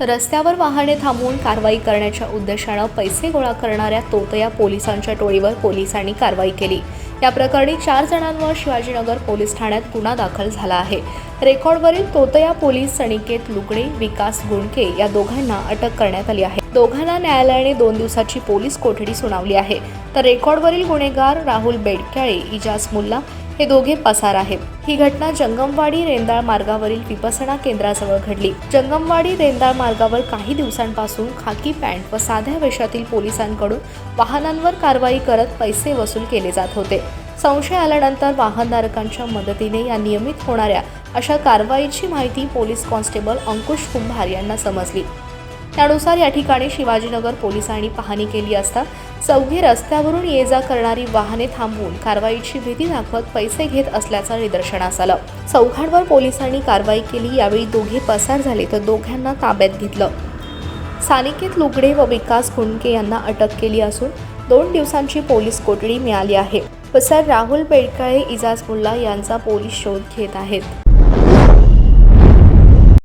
रस्त्यावर वाहने थांबवून कारवाई करण्याच्या उद्देशानं पैसे गोळा करणाऱ्या तोतया पोलिसांच्या टोळीवर पोलिसांनी कारवाई केली. या प्रकरणी चार जणांवर शिवाजीनगर पोलीस ठाण्यात गुन्हा दाखल झाला आहे. रेकॉर्डवरील तोतया पोलीस सणिकेत लुगडे विकास गुणके या दोघांना अटक करण्यात आली आहे. दोघांना न्यायालयाने दोन दिवसाची पोलीस कोठडी सुनावली आहे. तर रेकॉर्डवरील गुन्हेगार राहुल बेडक्याळे इजाज मुल्ला हे दोघे पसार आहेत. ही घटना जंगमवाडी रेंदाळ मार्गावरील विपसना केंद्राजवळ घडली. जंगमवाडी रेंदाळ मार्गावर काही दिवसांपासून खाकी पॅन्ट व साध्या वेशातील पोलिसांकडून वाहनांवर कारवाई करत पैसे वसूल केले जात होते. संशय आल्यानंतर वाहनधारकांच्या मदतीने या नियमित होणाऱ्या अशा कारवाईची माहिती पोलीस कॉन्स्टेबल अंकुश कुंभार यांना समजली. त्यानुसार या ठिकाणी शिवाजीनगर पोलिसांनी पाहणी केली असता चौघे रस्त्यावरून ये जा करणारी वाहने थांबवून कारवाईची भीती दाखवत पैसे घेत असल्याचं निदर्शनास आलं. चौघांवर पोलिसांनी कारवाई केली यावेळी दोघे पसार झाले तर दोघांना ताब्यात घेतलं. सानिकेत लुगडे व विकास कुंडके यांना अटक केली असून दोन दिवसांची पोलीस कोठडी मिळाली आहे. पसार राहुल बेडकाळे इजाज मुल्ला यांचा पोलीस शोध घेत आहेत.